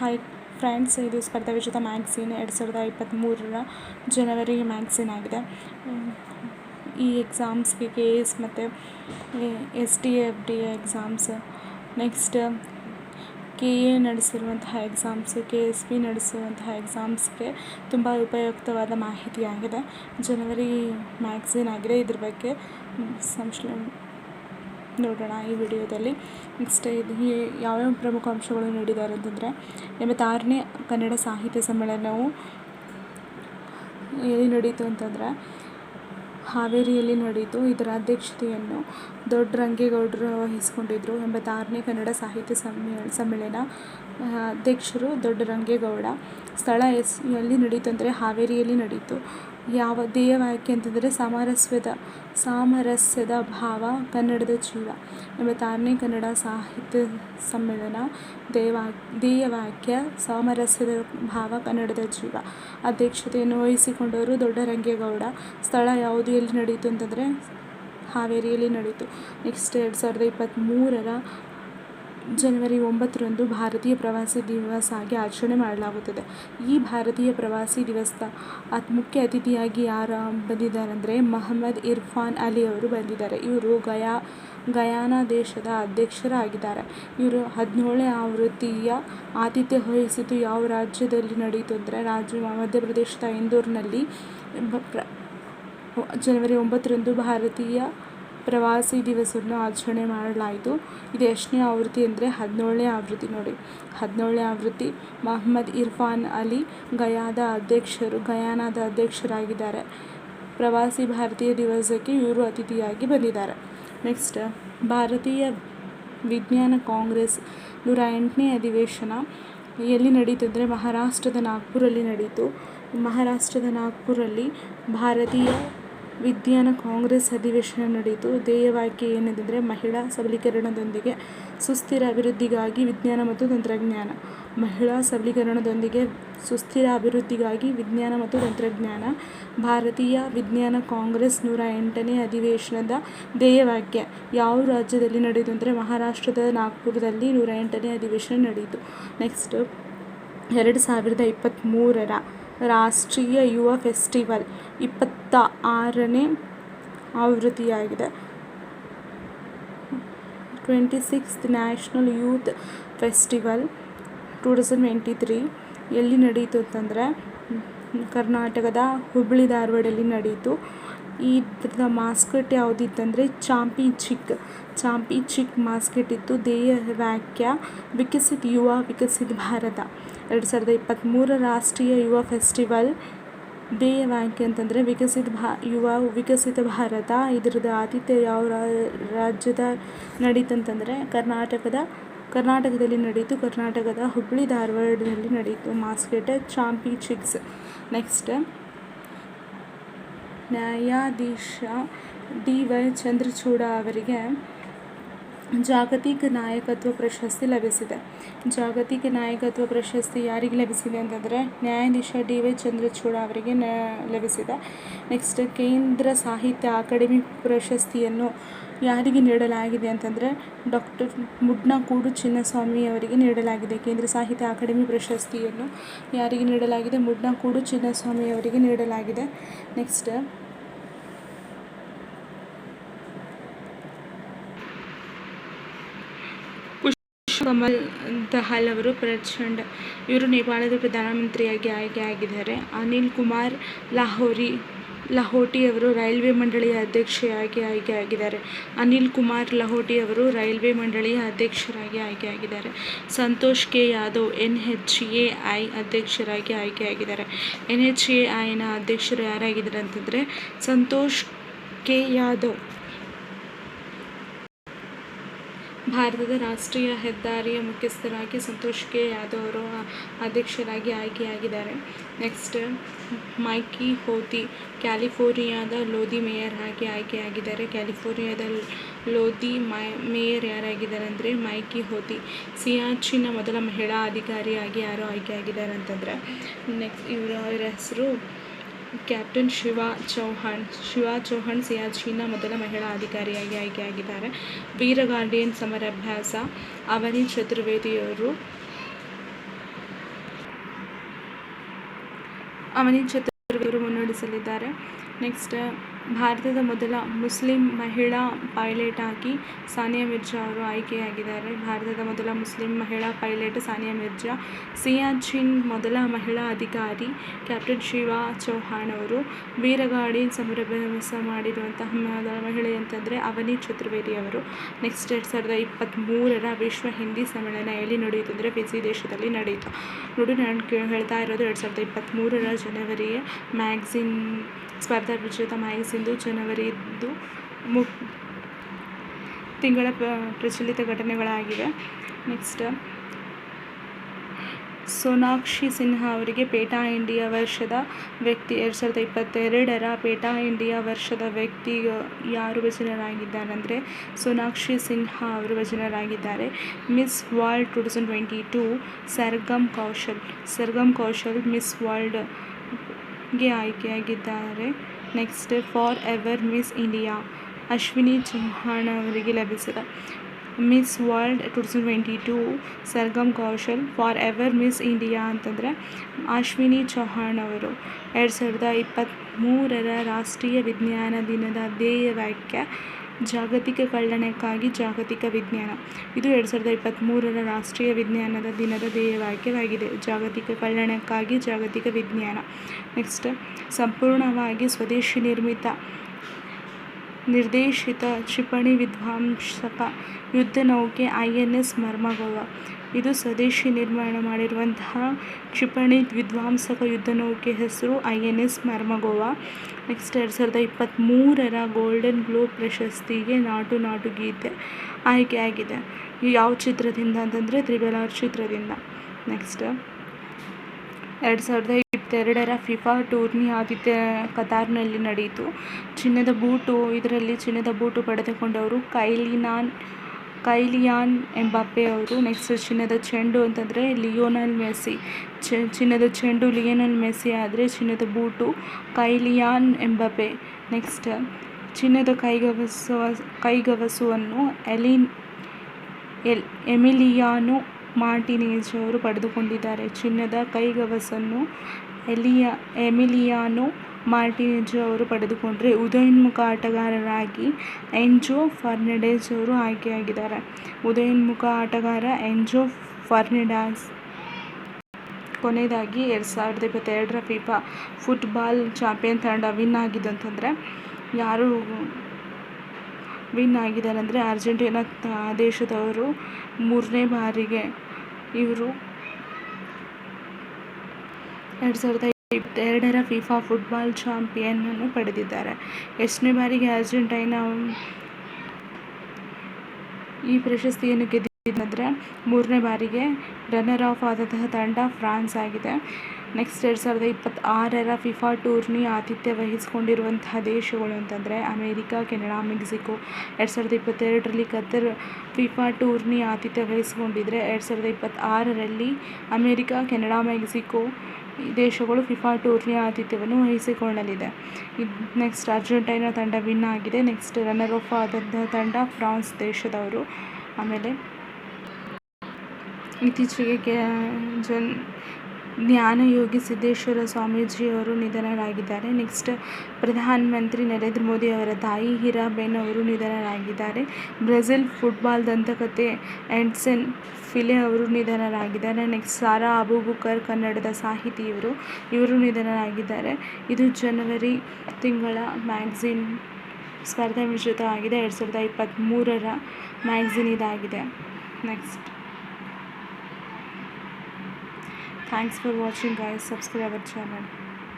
Hi friends ಇದು ಸ್ಪರ್ಧಾ ವಿಜೇತ ಮ್ಯಾಗ್ಝಿನ್ ಎರಡು ಸಾವಿರದ ಇಪ್ಪತ್ತ್ಮೂರರ ಜನವರಿ ಮ್ಯಾಗ್ಝಿನ್ ಆಗಿದೆ. ಈ ಎಕ್ಸಾಮ್ಸ್ಗೆ ಕೆ ಎಸ್ ಮತ್ತು S D F D exams next K A ನಡೆಸಿರುವಂತಹ exams K S B ನಡೆಸಿರುವಂತಹ ಎಕ್ಸಾಮ್ಸ್ಗೆ ತುಂಬ ಉಪಯುಕ್ತವಾದ ಮಾಹಿತಿಯಾಗಿದೆ. ಜನವರಿ ಮ್ಯಾಗ್ಝಿನ್ ಆಗಿದೆ. ಇದ್ರ ಬಗ್ಗೆ ಸಂಶ್ಲೇ ನೋಡೋಣ ಈ ವಿಡಿಯೋದಲ್ಲಿ. ನೆಕ್ಸ್ಟ್ ಇದು ಯಾವ್ಯಾವ ಪ್ರಮುಖ ಅಂಶಗಳು ನೀಡಿದ್ದಾರೆ ಅಂತಂದರೆ, ಎಂಬತ್ತಾರನೇ ಕನ್ನಡ ಸಾಹಿತ್ಯ ಸಮ್ಮೇಳನವು ಎಲ್ಲಿ ನಡೆಯಿತು ಅಂತಂದರೆ, ಹಾವೇರಿಯಲ್ಲಿ ನಡೆಯಿತು ಇದರ ಅಧ್ಯಕ್ಷತೆಯನ್ನು ದೊಡ್ಡ ರಂಗೇಗೌಡರು ವಹಿಸಿಕೊಂಡಿದ್ದರು ಎಂಬತ್ತಾರನೇ ಕನ್ನಡ ಸಾಹಿತ್ಯ ಸಮ್ಮೇಳ, ಸಮ್ಮೇಳನ ಅಧ್ಯಕ್ಷರು ದೊಡ್ಡ ರಂಗೇಗೌಡ ಸ್ಥಳ ಎಸ್, ಎಲ್ಲಿ ನಡೀತು ಅಂದರೆ ಹಾವೇರಿಯಲ್ಲಿ ನಡೀತು. ಯಾವ ಧ್ಯೇಯವಾಕ್ಯ ಅಂತಂದರೆ ಸಾಮರಸ್ಯದ ಸಾಮರಸ್ಯದ ಭಾವ ಕನ್ನಡದ ಜೀವ. ಎಂಬತ್ತಾರನೇ ಕನ್ನಡ ಸಾಹಿತ್ಯ ಸಮ್ಮೇಳನ, ದೇವಾ ಧ್ಯೇಯವಾಕ್ಯ ಸಾಮರಸ್ಯದ ಭಾವ ಕನ್ನಡದ ಜೀವ. ಅಧ್ಯಕ್ಷತೆಯನ್ನು ವಹಿಸಿಕೊಂಡವರು ದೊಡ್ಡರಂಗೇಗೌಡ ಸ್ಥಳ ಯಾವುದು, ಎಲ್ಲಿ ನಡೆಯಿತು ಅಂತಂದರೆ ಹಾವೇರಿಯಲ್ಲಿ ನಡೆಯಿತು. ನೆಕ್ಸ್ಟ್ ಎರಡು ಸಾವಿರದ ಇಪ್ಪತ್ತ್ಮೂರರ ಜನವರಿ ಒಂಬತ್ತರಂದು ಭಾರತೀಯ ಪ್ರವಾಸಿ ದಿವಸ ಆಗಿ ಆಚರಣೆ ಮಾಡಲಾಗುತ್ತದೆ. ಈ ಭಾರತೀಯ ಪ್ರವಾಸಿ ದಿವಸದ ಅತ್ ಮುಖ್ಯ ಅತಿಥಿಯಾಗಿ ಯಾರು ಬಂದಿದ್ದಾರೆ ಅಂದರೆ ಮಹಮ್ಮದ್ ಇರ್ಫಾನ್ ಅಲಿ ಅವರು ಬಂದಿದ್ದಾರೆ. ಇವರು ಗಯಾ, ಗಯಾನ ದೇಶದ ಅಧ್ಯಕ್ಷರಾಗಿದ್ದಾರೆ. ಇವರು ಹದಿನೇಳನೇ ಆವೃತ್ತಿಯ ಆತಿಥ್ಯ ವಹಿಸಿದ್ದು ಯಾವ ರಾಜ್ಯದಲ್ಲಿ ನಡೆಯಿತು ಅಂದರೆ ರಾಜ್ಯ ಮಧ್ಯಪ್ರದೇಶದ ಇಂದೋರ್ನಲ್ಲಿ ಜನವರಿ ಒಂಬತ್ತರಂದು ಭಾರತೀಯ ಪ್ರವಾಸಿ ದಿವಸವನ್ನು ಆಚರಣೆ ಮಾಡಲಾಯಿತು. ಇದು ಎಷ್ಟನೇ ಆವೃತ್ತಿ ಅಂದರೆ ಹದಿನೇಳನೇ ಆವೃತ್ತಿ ನೋಡಿ. ಹದಿನೇಳನೇ ಆವೃತ್ತಿ ಮಹಮ್ಮದ್ ಇರ್ಫಾನ್ ಅಲಿ ಗಯಾದ ಅಧ್ಯಕ್ಷರು, ಗಯಾನಾದ ಅಧ್ಯಕ್ಷರಾಗಿದ್ದಾರೆ. ಪ್ರವಾಸಿ ಭಾರತೀಯ ದಿವಸಕ್ಕೆ ಇವರು ಅತಿಥಿಯಾಗಿ ಬಂದಿದ್ದಾರೆ. ನೆಕ್ಸ್ಟ್ ಭಾರತೀಯ ವಿಜ್ಞಾನ ಕಾಂಗ್ರೆಸ್ ನೂರ ಎಂಟನೇ ಅಧಿವೇಶನ ಎಲ್ಲಿ ನಡೀತು ಅಂದರೆ ಮಹಾರಾಷ್ಟ್ರದ ನಾಗ್ಪುರಲ್ಲಿ ನಡೀತು. ಮಹಾರಾಷ್ಟ್ರದ ನಾಗ್ಪುರಲ್ಲಿ ಭಾರತೀಯ ವಿಜ್ಞಾನ ಕಾಂಗ್ರೆಸ್ ಅಧಿವೇಶನ ನಡೆಯಿತು. ಧ್ಯೇಯವಾಕ್ಯ ಏನಿದೆ ಮಹಿಳಾ ಸಬಲೀಕರಣದೊಂದಿಗೆ ಸುಸ್ಥಿರ ಅಭಿವೃದ್ಧಿಗಾಗಿ ವಿಜ್ಞಾನ ಮತ್ತು ತಂತ್ರಜ್ಞಾನ. ಮಹಿಳಾ ಸಬಲೀಕರಣದೊಂದಿಗೆ ಸುಸ್ಥಿರ ಅಭಿವೃದ್ಧಿಗಾಗಿ ವಿಜ್ಞಾನ ಮತ್ತು ತಂತ್ರಜ್ಞಾನ. ಭಾರತೀಯ ವಿಜ್ಞಾನ ಕಾಂಗ್ರೆಸ್ ನೂರ ಎಂಟನೇ ಅಧಿವೇಶನದ ಧ್ಯೇಯವಾಕ್ಯ. ಯಾವ ರಾಜ್ಯದಲ್ಲಿ ನಡೆಯಿತು ಅಂದರೆ ಮಹಾರಾಷ್ಟ್ರದ ನಾಗ್ಪುರದಲ್ಲಿ ನೂರ ಎಂಟನೇ ಅಧಿವೇಶನ ನಡೆಯಿತು. ನೆಕ್ಸ್ಟ್, ಎರಡು ಸಾವಿರದ ಇಪ್ಪತ್ತ್ಮೂರರ ರಾಷ್ಟ್ರೀಯ ಯುವ ಫೆಸ್ಟಿವಲ್ ಇಪ್ಪತ್ತ ಆರನೇ ಆವೃತ್ತಿಯಾಗಿದೆ. Twenty sixth national youth festival two thousand twenty three ಎಲ್ಲಿ ನಡೆಯಿತು ಅಂತಂದರೆ, ಕರ್ನಾಟಕದ ಹುಬ್ಬಳ್ಳಿ ಧಾರವಾಡಲ್ಲಿ ನಡೆಯಿತು. ಇದ್ರದ ಮಾಸ್ಕೆಟ್ ಯಾವುದಿತ್ತಂದರೆ ಚಾಂಪಿ ಚಿಕ್. ಚಾಂಪಿ ಚಿಕ್ ಮಾಸ್ಕೆಟ್ ಇತ್ತು ಧ್ಯೇಯ ವಾಕ್ಯ ವಿಕಸಿತ ಯುವ, ವಿಕಸಿತ ಭಾರತ. ಎರಡು ಸಾವಿರದ ಇಪ್ಪತ್ತ್ಮೂರ ರಾಷ್ಟ್ರೀಯ ಯುವ ಫೆಸ್ಟಿವಲ್. ಧ್ಯೇಯ ವಾಕ್ಯ ಅಂತಂದರೆ ವಿಕಸಿತ ಭಾ, ಯುವ, ವಿಕಸಿತ ಭಾರತ. ಇದ್ರದ್ದು ಆತಿಥ್ಯ ಯಾವ ರಾಜ್ಯದ ನಡೀತಂತಂದರೆ ಕರ್ನಾಟಕದ, ಕರ್ನಾಟಕದಲ್ಲಿ ನಡೀತು. ಕರ್ನಾಟಕದ ಹುಬ್ಬಳ್ಳಿ ಧಾರವಾಡದಲ್ಲಿ ನಡೀತು ಮಾಸ್ಕೆಟ್ ಚಾಂಪಿ ಚಿಕ್ಸ್. ನೆಕ್ಸ್ಟ್ ನ್ಯಾಯಾಧೀಶ ಡಿ ವೈ ಚಂದ್ರಚೂಡ ಅವರಿಗೆ ಜಾಗತಿಕ ನಾಯಕತ್ವ ಪ್ರಶಸ್ತಿ ಲಭಿಸಿದೆ. ಜಾಗತಿಕ ನಾಯಕತ್ವ ಪ್ರಶಸ್ತಿ ಯಾರಿಗೆ ಲಭಿಸಿದೆ ಅಂತಂದರೆ ನ್ಯಾಯಾಧೀಶ ಡಿ ವೈ ಚಂದ್ರಚೂಡ ಅವರಿಗೆ ಲಭಿಸಿದೆ. ನೆಕ್ಸ್ಟ್ ಕೇಂದ್ರ ಸಾಹಿತ್ಯ ಅಕಾಡೆಮಿ ಪ್ರಶಸ್ತಿಯನ್ನು ಯಾರಿಗೆ ನೀಡಲಾಗಿದೆ ಅಂತಂದರೆ ಡಾಕ್ಟರ್ ಮುಡ್ನಕೂಡು ಚಿನ್ನಸ್ವಾಮಿ ಅವರಿಗೆ ನೀಡಲಾಗಿದೆ. ಕೇಂದ್ರ ಸಾಹಿತ್ಯ ಅಕಾಡೆಮಿ ಪ್ರಶಸ್ತಿಯನ್ನು ಯಾರಿಗೆ ನೀಡಲಾಗಿದೆ? ಮುಡ್ನಕೂಡು ಚಿನ್ನಸ್ವಾಮಿ ಅವರಿಗೆ ನೀಡಲಾಗಿದೆ. ನೆಕ್ಸ್ಟ್ ಕಮಲ್ ದಹಾಲ್ ಅವರು ಪ್ರಚಂಡ, ಇವರು ನೇಪಾಳದ ಪ್ರಧಾನಮಂತ್ರಿಯಾಗಿ ಆಯ್ಕೆಯಾಗಿದ್ದಾರೆ. ಅನಿಲ್ ಕುಮಾರ್ ಲಾಹೋರಿ ಲಹೋಟಿ ಅವರು ರೈಲ್ವೆ ಮಂಡಳಿಯ ಅಧ್ಯಕ್ಷರಾಗಿ ಆಯ್ಕೆಯಾಗಿದ್ದಾರೆ ಅನಿಲ್ ಕುಮಾರ್ ಲಹೋಟಿ ಅವರು ರೈಲ್ವೆ ಮಂಡಳಿಯ ಅಧ್ಯಕ್ಷರಾಗಿ ಆಯ್ಕೆಯಾಗಿದ್ದಾರೆ Santosh K Yadav N H A I ಅಧ್ಯಕ್ಷರಾಗಿ ಆಯ್ಕೆಯಾಗಿದ್ದಾರೆ ಎನ್ ಎಚ್ ಎ ಐನ ಅಧ್ಯಕ್ಷರು ಯಾರಾಗಿದ್ದಾರೆ ಅಂತಂದರೆ ಸಂತೋಷ್ ಕೆ ಯಾದವ್. ಭಾರತದ ರಾಷ್ಟ್ರೀಯ ಹೆದ್ದಾರಿಯ ಮುಖ್ಯಸ್ಥರಾಗಿ ಸಂತೋಷ್ ಕೆ. ಯಾದವ್ ಅವರು ಅಧ್ಯಕ್ಷರಾಗಿ ಆಯ್ಕೆಯಾಗಿದ್ದಾರೆ. ನೆಕ್ಸ್ಟ್, ಮೈಕಿ ಹೋತಿ, ಕ್ಯಾಲಿಫೋರ್ನಿಯಾದ ಲೋಧಿ ಮೇಯರ್ ಆಗಿ ಆಯ್ಕೆಯಾಗಿದ್ದಾರೆ. ಕ್ಯಾಲಿಫೋರ್ನಿಯಾದ ಲೋಧಿ ಮೈ, ಮೇಯರ್ ಯಾರಾಗಿದ್ದಾರೆ ಅಂದರೆ ಮೈಕಿ ಹೋತಿ. ಸಿಯಾಚಿನ ಮೊದಲ ಮಹಿಳಾ ಅಧಿಕಾರಿಯಾಗಿ ಯಾರು ಆಯ್ಕೆಯಾಗಿದ್ದಾರೆ ಅಂತಂದರೆ, ನೆಕ್ಸ್ಟ್ ಇವರ ಹೆಸರು ಕ್ಯಾಪ್ಟನ್ ಶಿವ ಚೌಹಾಣ್ ಶಿವ ಚೌಹಾಣ್ ಸಿಯಾಚಿನ ಮೊದಲ ಮಹಿಳಾ ಅಧಿಕಾರಿಯಾಗಿ ಆಯ್ಕೆಯಾಗಿದ್ದಾರೆ. ವೀರ ಗಾರ್ಡಿಯನ್ ಸಮರಾಭ್ಯಾಸ ಅವನಿ ಚತುರ್ವೇದಿಯವರು ಅವನಿ ಚತುರ್ವೇದಿಯವರು ಮುನ್ನಡೆಸಲಿದ್ದಾರೆ. ನೆಕ್ಸ್ಟ್ ಭಾರತದ ಮೊದಲ ಮುಸ್ಲಿಂ ಮಹಿಳಾ ಪೈಲಟ್ ಆಗಿ ಸಾನಿಯಾ ಮಿರ್ಜಾ ಅವರು ಆಯ್ಕೆಯಾಗಿದ್ದಾರೆ. ಭಾರತದ ಮೊದಲ ಮುಸ್ಲಿಂ ಮಹಿಳಾ ಪೈಲಟ್ ಸಾನಿಯಾ ಮಿರ್ಜಾ. ಸಿಯಾಚಿನ್ ಮೊದಲ ಮಹಿಳಾ ಅಧಿಕಾರಿ ಕ್ಯಾಪ್ಟನ್ ಶಿವಾ ಚೌಹಾಣ್ ಅವರು ವೀರಗಾಡಿ ಸಮರಭ್ಯಾಸ ಮಾಡಿರುವಂತಹ ಮಹಿಳೆ ಅಂತಂದರೆ ಅವನಿ ಚತುರ್ವೇದಿ ಅವರು. ನೆಕ್ಸ್ಟ್ ಎರಡು ಸಾವಿರದ ಇಪ್ಪತ್ತ್ಮೂರರ ವಿಶ್ವ ಹಿಂದಿ ಸಮ್ಮೇಳನ ಎಲ್ಲಿ ನಡೆಯಿತು ಅಂದರೆ ಫಿಜಿ ದೇಶದಲ್ಲಿ ನಡೆಯಿತು. ನೋಡಿ ನಾನು ಹೇಳ್ತಾ ಇರೋದು ಎರಡು ಸಾವಿರದ ಇಪ್ಪತ್ತ್ಮೂರರ ಜನವರಿಯ ಮ್ಯಾಗ್ಝಿನ್ ಸ್ಪರ್ಧಾ ವಿಜೇತ ಮ್ಯಾಗಝಿನ್ದು ಜನವರಿದ್ದು ಮು ತಿಂಗಳ ಪ್ರಚಲಿತ ಘಟನೆಗಳಾಗಿವೆ. ನೆಕ್ಸ್ಟ್ ಸೋನಾಕ್ಷಿ ಸಿನ್ಹಾ ಅವರಿಗೆ ಪೇಟಾ ಇಂಡಿಯಾ ವರ್ಷದ ವ್ಯಕ್ತಿ ಎರಡು ಸಾವಿರದ ಇಪ್ಪತ್ತೆರಡರ ಪೇಟಾ ಇಂಡಿಯಾ ವರ್ಷದ ವ್ಯಕ್ತಿ ಯಾರು ವಚನರಾಗಿದ್ದಾರೆಂದರೆ ಸೋನಾಕ್ಷಿ ಸಿನ್ಹಾ ಅವರು ಭಜನರಾಗಿದ್ದಾರೆ miss world two thousand twenty two Sargam Kaushal. Sargam Kaushal miss ವರ್ಲ್ಡ್ಗೆ ಆಯ್ಕೆಯಾಗಿದ್ದಾರೆ. Next forever miss India, Ashwini Chauhan ಅವರಿಗೆ ಲಭಿಸಿದೆ miss world two thousand twenty two Sargam Kaushal forever miss India ಅಂತಂದರೆ ಅಶ್ವಿನಿ ಚೌಹಾಣ್ ಅವರು. ಎರಡು ಸಾವಿರದ ಇಪ್ಪತ್ತ್ಮೂರರ ರಾಷ್ಟ್ರೀಯ ವಿಜ್ಞಾನ ದಿನದ ಧ್ಯೇಯ ವಾಕ್ಯ ಜಾಗತಿಕ ಕಲ್ಯಾಣಕ್ಕಾಗಿ ಜಾಗತಿಕ ವಿಜ್ಞಾನ. ಇದು ಎರಡು ಸಾವಿರದ ಇಪ್ಪತ್ತ್ಮೂರರ ರಾಷ್ಟ್ರೀಯ ವಿಜ್ಞಾನದ ದಿನದ ಧ್ಯೇಯವಾಕ್ಯವಾಗಿದೆ. ಜಾಗತಿಕ ಕಲ್ಯಾಣಕ್ಕಾಗಿ ಜಾಗತಿಕ ವಿಜ್ಞಾನ. ನೆಕ್ಸ್ಟ್, ಸಂಪೂರ್ಣವಾಗಿ ಸ್ವದೇಶಿ ನಿರ್ಮಿತ ನಿರ್ದೇಶಿತ ಕ್ಷಿಪಣಿ ವಿಧ್ವಂಸಕ ಯುದ್ಧನೌಕೆ ಐ ಎನ್ ಎಸ್ ಮರ್ಮಗೋವ ಇದು ಸ್ವದೇಶಿ ನಿರ್ಮಾಣ ಮಾಡಿರುವಂತಹ ಕ್ಷಿಪಣಿ ವಿಧ್ವಂಸಕ ಯುದ್ಧನೌಕೆ ಹೆಸರು I N S Mormugao next ಎರಡು ಸಾವಿರದ ಇಪ್ಪತ್ತ್ಮೂರರ ಗೋಲ್ಡನ್ ಗ್ಲೋಬ್ ಪ್ರಶಸ್ತಿಗೆ ನಾಟು ನಾಟು ಗೀತೆ ಆಯ್ಕೆಯಾಗಿದೆ ಯಾವ ಚಿತ್ರದಿಂದ ಅಂತಂದರೆ ತ್ರಿಬಲ್ ಆರ್ ಚಿತ್ರದಿಂದ. ನೆಕ್ಸ್ಟ್ ಎರಡು ಸಾವಿರದ ಇಪ್ಪತ್ತೆರಡರ ಫಿಫಾ ಟೂರ್ನಿ ಆದಿತ್ಯ ಕತಾರ್ನಲ್ಲಿ ನಡೆಯಿತು. ಚಿನ್ನದ ಬೂಟು, ಇದರಲ್ಲಿ ಚಿನ್ನದ ಬೂಟು ಪಡೆದುಕೊಂಡವರು ಕೈಲಿನಾನ್, ಕೈಲಿಯಾನ್ ಎಂಬಾಪೆ ಅವರು. ನೆಕ್ಸ್ಟ್ ಚಿನ್ನದ ಚೆಂಡು ಅಂತಂದರೆ ಲಿಯೋನಲ್ ಮೆಸ್ಸಿ. ಚಿನ್ನದ ಚೆಂಡು ಲಿಯೋನಲ್ ಮೆಸ್ಸಿ ಆದರೆ ಚಿನ್ನದ ಬೂಟು ಕೈಲಿಯಾನ್ ಎಂಬಾಪೆ. ನೆಕ್ಸ್ಟ್ ಚಿನ್ನದ ಕೈಗವಸು, ಕೈಗವಸುವನ್ನು ಎಲಿನ್, ಎಲ್, ಎಮಿಲಿಯಾನು ಮಾರ್ಟಿನೇಜ್ ಅವರು ಪಡೆದುಕೊಂಡಿದ್ದಾರೆ. ಚಿನ್ನದ ಕೈಗವಸನ್ನು ಎಲಿಯಾ, ಎಮಿಲಿಯಾನೋ ಮಾರ್ಟಿನೆಜ್ ಅವರು ಪಡೆದುಕೊಂಡರೆ ಉದಯೋನ್ಮುಖ ಆಟಗಾರರಾಗಿ ಎಂಜೋ ಫರ್ನಾಂಡೆಸ್ ಅವರು ಆಯ್ಕೆಯಾಗಿದ್ದಾರೆ. ಉದಯೋನ್ಮುಖ ಆಟಗಾರ ಎಂಜೋ ಫರ್ನಾಂಡಸ್ ಕೊನೆಯದಾಗಿ ಎರಡು ಸಾವಿರದ ಇಪ್ಪತ್ತೆರಡರ ಫಿಫಾ ಫುಟ್ಬಾಲ್ ಚಾಂಪಿಯನ್ ತಂಡ ವಿನ್ ಆಗಿದೆ ಅಂತಂದರೆ ಯಾರು ವಿನ್ ಆಗಿದ್ದಾರೆ ಅಂದರೆ ಅರ್ಜೆಂಟೀನಾ ದೇಶದವರು ಮೂರನೇ ಬಾರಿಗೆ ಇವರು ಎರಡು ಸಾವಿರದ ಇಪ್ಪತ್ತೆರಡರ ಫಿಫಾ ಫುಟ್ಬಾಲ್ ಚಾಂಪಿಯನನ್ನು ಪಡೆದಿದ್ದಾರೆ. ಎಷ್ಟನೇ ಬಾರಿಗೆ ಅರ್ಜೆಂಟೈನಾ ಈ ಪ್ರಶಸ್ತಿಯನ್ನು ಗೆದ್ದಿದ್ರೆ ಮೂರನೇ ಬಾರಿಗೆ ರನ್ನರ್ ಆಫ್ ಆದಂತಹ ತಂಡ ಫ್ರಾನ್ಸ್ ಆಗಿದೆ. ನೆಕ್ಸ್ಟ್ ಎರಡು ಸಾವಿರದ ಇಪ್ಪತ್ತಾರರ ಫಿಫಾ ಟೂರ್ನಿ ಆತಿಥ್ಯ ವಹಿಸಿಕೊಂಡಿರುವಂತಹ ದೇಶಗಳು ಅಂತಂದರೆ ಅಮೇರಿಕಾ, ಕೆನಡಾ, ಮೆಕ್ಸಿಕೋ. ಎರಡು ಸಾವಿರದ ಇಪ್ಪತ್ತೆರಡರಲ್ಲಿ ಕತ್ತರ್ ಫಿಫಾ ಟೂರ್ನಿ ಆತಿಥ್ಯ ವಹಿಸಿಕೊಂಡಿದ್ರೆ ಎರಡು ಸಾವಿರದ ಇಪ್ಪತ್ತಾರರಲ್ಲಿ ಅಮೇರಿಕಾ, ಕೆನಡಾ, ಮೆಕ್ಸಿಕೋ ದೇಶಗಳು ಫಿಫಾ ಟೂರ್ನಿಯ ಆತಿಥ್ಯವನ್ನು ವಹಿಸಿಕೊಳ್ಳಲಿದೆ. ನೆಕ್ಸ್ಟ್ ಅರ್ಜೆಂಟೈನಾ ತಂಡ ವಿನ್ ಆಗಿದೆ. ನೆಕ್ಸ್ಟ್ ರನ್ನರ್ ಆಫ್ ಆದಂತಹ ತಂಡ ಫ್ರಾನ್ಸ್ ದೇಶದವರು. ಆಮೇಲೆ ಇತ್ತೀಚೆಗೆ ಜನ್ ಜ್ಞಾನಯೋಗಿ ಸಿದ್ದೇಶ್ವರ ಸ್ವಾಮೀಜಿಯವರು ನಿಧನರಾಗಿದ್ದಾರೆ. ನೆಕ್ಸ್ಟ್ ಪ್ರಧಾನಮಂತ್ರಿ ನರೇಂದ್ರ ಮೋದಿ ಅವರ ತಾಯಿ ಹೀರಾಬೆನ್ ಅವರು ನಿಧನರಾಗಿದ್ದಾರೆ. ಬ್ರೆಜಿಲ್ ಫುಟ್ಬಾಲ್ ದಂತಕಥೆ ಆ್ಯಂಡ್ಸನ್ ಫಿಲೆ ಅವರು ನಿಧನರಾಗಿದ್ದಾರೆ. ನೆಕ್ಸ್ಟ್, ಸಾರಾ ಅಬೂಬುಕರ್ ಕನ್ನಡದ ಸಾಹಿತಿ ಇವರು ಇವರು ನಿಧನರಾಗಿದ್ದಾರೆ. ಇದು ಜನವರಿ ತಿಂಗಳ ಮ್ಯಾಗ್ಝಿನ್ ಸ್ಪರ್ಧಾ ಮಿಶ್ರಿತವಾಗಿದೆ ಎರಡು ಸಾವಿರದ ಇಪ್ಪತ್ತ್ಮೂರರ ಮ್ಯಾಗ್ಝಿನ್ ಇದಾಗಿದೆ. Next. Thanks for watching guys. Subscribe our channel.